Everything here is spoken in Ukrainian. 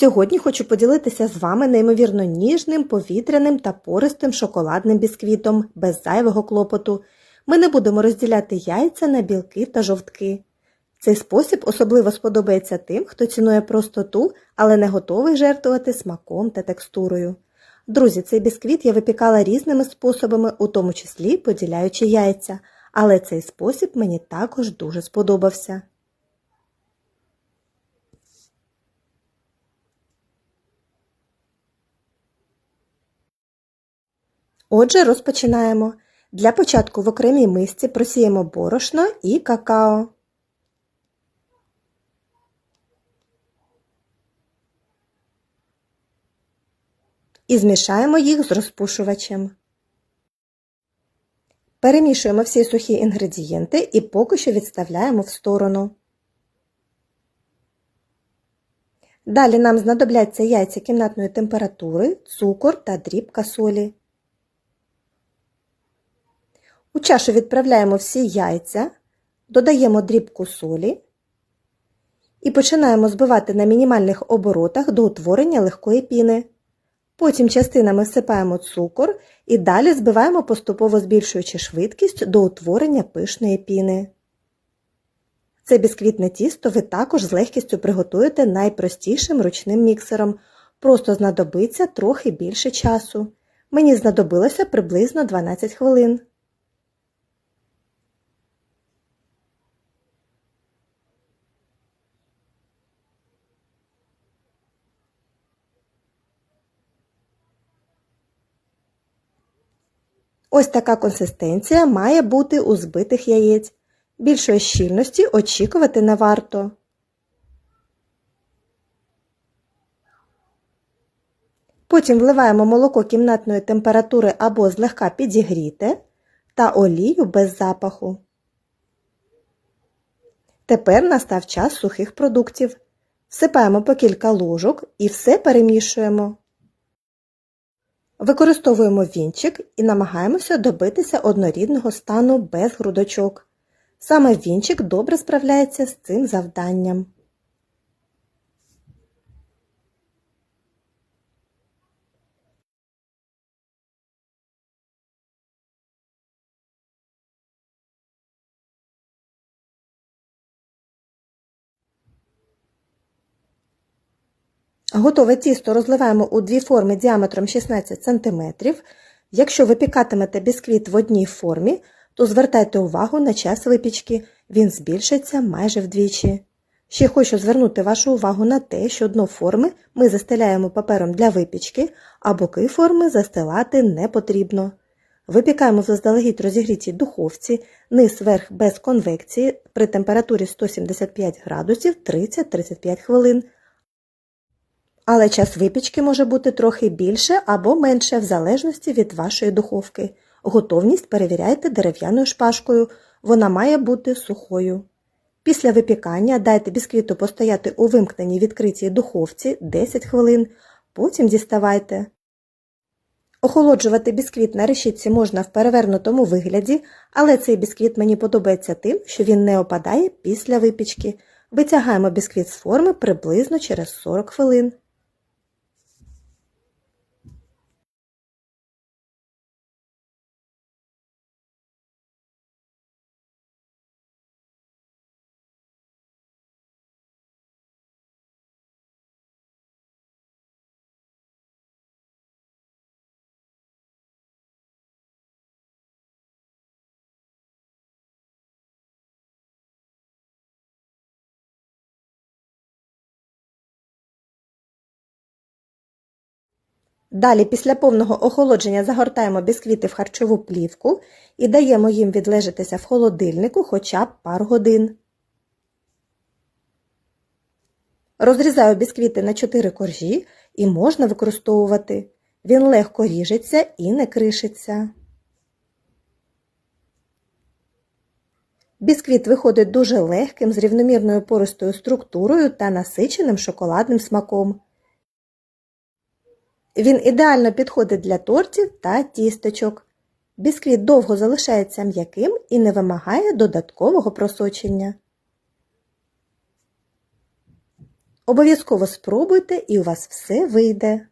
Сьогодні хочу поділитися з вами неймовірно ніжним, повітряним та пористим шоколадним бісквітом без зайвого клопоту. Ми не будемо розділяти яйця на білки та жовтки. Цей спосіб особливо сподобається тим, хто цінує простоту, але не готовий жертвувати смаком та текстурою. Друзі, цей бісквіт я випікала різними способами, у тому числі поділяючи яйця, але цей спосіб мені також дуже сподобався. Отже, розпочинаємо. Для початку в окремій мисці просіємо борошно і какао. І змішаємо їх з розпушувачем. Перемішуємо всі сухі інгредієнти і поки що відставляємо в сторону. Далі нам знадобляться яйця кімнатної температури, цукор та дрібка солі. У чашу відправляємо всі яйця, додаємо дрібку солі і починаємо збивати на мінімальних оборотах до утворення легкої піни. Потім частинами всипаємо цукор і далі збиваємо поступово збільшуючи швидкість до утворення пишної піни. Це бісквітне тісто ви також з легкістю приготуєте найпростішим ручним міксером. Просто знадобиться трохи більше часу. Мені знадобилося приблизно 12 хвилин. Ось така консистенція має бути у збитих яєць. Більшої щільності очікувати не варто. Потім вливаємо молоко кімнатної температури або злегка підігріте та олію без запаху. Тепер настав час сухих продуктів. Всипаємо по кілька ложок і все перемішуємо. Використовуємо вінчик і намагаємося добитися однорідного стану без грудочок. Саме вінчик добре справляється з цим завданням. Готове тісто розливаємо у дві форми діаметром 16 см. Якщо ви пікатимете бісквіт в одній формі, то звертайте увагу на час випічки, він збільшиться майже вдвічі. Ще хочу звернути вашу увагу на те, що дно форми ми застеляємо папером для випічки, а боки форми застилати не потрібно. Випікаємо в заздалегідь розігрітій духовці, низ верх без конвекції при температурі 175 градусів 30-35 хвилин. Але час випічки може бути трохи більше або менше в залежності від вашої духовки. Готовність перевіряйте дерев'яною шпажкою, вона має бути сухою. Після випікання дайте бісквіту постояти у вимкненій відкритій духовці 10 хвилин, потім діставайте. Охолоджувати бісквіт на решітці можна в перевернутому вигляді, але цей бісквіт мені подобається тим, що він не опадає після випічки. Витягаємо бісквіт з форми приблизно через 40 хвилин. Далі після повного охолодження загортаємо бісквіти в харчову плівку і даємо їм відлежатися в холодильнику хоча б пару годин. Розрізаю бісквіти на 4 коржі і можна використовувати. Він легко ріжеться і не кришиться. Бісквіт виходить дуже легким, з рівномірною пористою структурою та насиченим шоколадним смаком. Він ідеально підходить для тортів та тістечок. Бісквіт довго залишається м'яким і не вимагає додаткового просочення. Обов'язково спробуйте і у вас все вийде.